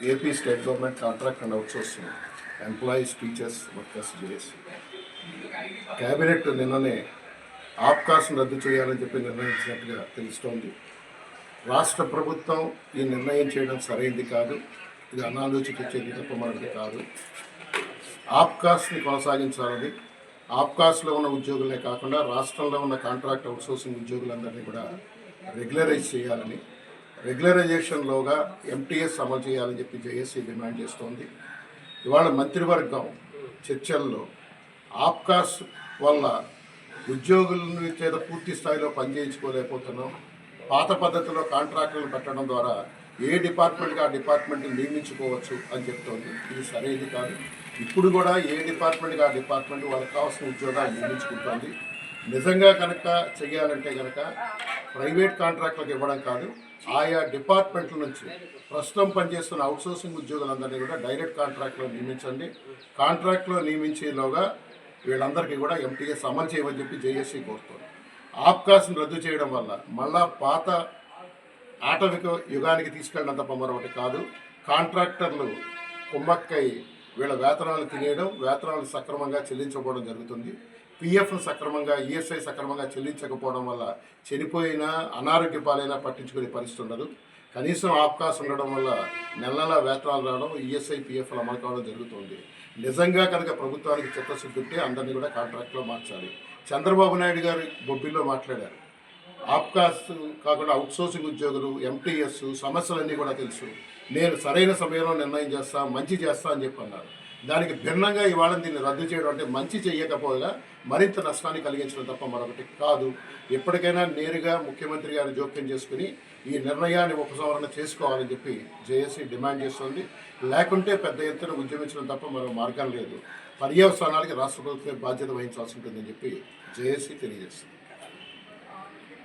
AP state government contract and outsourcing employees teachers workers JAC cabinet నిన్ననే ఆప్కాస్ను రద్దు చేయాలని చెప్పి నిర్ణయించినట్టుగా తెలుస్తోంది. రాష్ట్ర ప్రభుత్వం ఈ నిర్ణయం చేయడం సరైంది కాదు. ఇది అనాలోచిత చర్య తప్ప మరొకటి కాదు. ఆప్కాస్ని కొనసాగించాలని ఆప్కాస్లో ఉన్న ఉద్యోగులే కాకుండా రాష్ట్రంలో ఉన్న కాంట్రాక్ట్ అవుట్సోర్సింగ్ ఉద్యోగులందరినీ కూడా రెగ్యులరైజ్ చేయాలని రెగ్యులరైజేషన్లోగా ఎంటీఎస్ అమలు చేయాలని చెప్పి జేఏసీ డిమాండ్ చేస్తోంది. ఇవాళ మంత్రివర్గం చర్చల్లో ఆప్కాస్ వల్ల ఉద్యోగుల చేత పూర్తి స్థాయిలో పనిచేయించుకోలేకపోతున్నాం. పాత పద్ధతిలో కాంట్రాక్టులను పెట్టడం ద్వారా ఏ డిపార్ట్మెంట్కి ఆ డిపార్ట్మెంట్ని నియమించుకోవచ్చు అని చెప్తోంది. ఇది సరైనది కాదు. ఇప్పుడు కూడా ఏ డిపార్ట్మెంట్కి ఆ డిపార్ట్మెంట్ వాళ్ళకి కావాల్సిన ఉద్యోగాలు నియమించుకుంటోంది. నిజంగా కనుక చేయాలంటే కనుక ప్రైవేట్ కాంట్రాక్టులకు ఇవ్వడం కాదు ఆయా డిపార్ట్మెంట్ల నుంచి ప్రస్తుతం పనిచేస్తున్న అవుట్సోర్సింగ్ ఉద్యోగులందరినీ కూడా డైరెక్ట్ కాంట్రాక్ట్లో నియమించండి. కాంట్రాక్ట్లో నియమించేలోగా వీళ్ళందరికీ కూడా ఎంటీఎస్ అమలు చేయమని చెప్పి జేఏసీ కోరుతోంది. ఆప్కాస్ని రద్దు చేయడం వల్ల మళ్ళా పాత ఆటవిక యుగానికి తీసుకెళ్ళడం తప్ప మరొకటి కాదు. కాంట్రాక్టర్లు కుమ్మక్కై వీళ్ళ వేతనాలు తినేయడం వేతనాలు సక్రమంగా చెల్లించకపోవడం జరుగుతుంది. పిఎఫ్ సక్రమంగా ఈఎస్ఐ సక్రమంగా చెల్లించకపోవడం వల్ల చనిపోయిన అనారోగ్య పాలైనా పట్టించుకునే పరిస్థితి ఉండదు. కనీసం అవకాశం ఉండడం వల్ల నెల నెల వేతనాలు రావడం ఈఎస్ఐ పిఎఫ్లు అమలు కావడం జరుగుతుంది. నిజంగా కనుక ప్రభుత్వానికి చిత్తశుద్ధి ఉంటే అందరినీ కూడా కాంట్రాక్ట్లో మార్చాలి. చంద్రబాబు నాయుడు గారు బొబ్బిల్లో మాట్లాడారు. ఆప్కాస్ కాకుండా అవుట్సోర్సింగ్ ఉద్యోగులు ఎంటీఎస్ సమస్యలన్నీ కూడా తెలుసు. నేను సరైన సమయంలో నిర్ణయం చేస్తా మంచి చేస్తా అని చెప్పన్నారు. దానికి భిన్నంగా ఇవాళ దీన్ని రద్దు చేయడం అంటే మంచి చేయకపోగా మరింత నష్టాన్ని కలిగించడం తప్ప మరొకటి కాదు. ఎప్పటికైనా నేరుగా ముఖ్యమంత్రి గారు జోక్యం చేసుకుని ఈ నిర్ణయాన్ని ఉపసంహరణ చేసుకోవాలని చెప్పి జేఏసీ డిమాండ్ చేస్తుంది. లేకుంటే పెద్ద ఎత్తున ఉద్యమించడం తప్ప మరో మార్గం లేదు. పర్యవసానాలకి రాష్ట్ర ప్రభుత్వమే బాధ్యత వహించాల్సి ఉంటుందని చెప్పి జేఏసీ తెలియజేస్తుంది.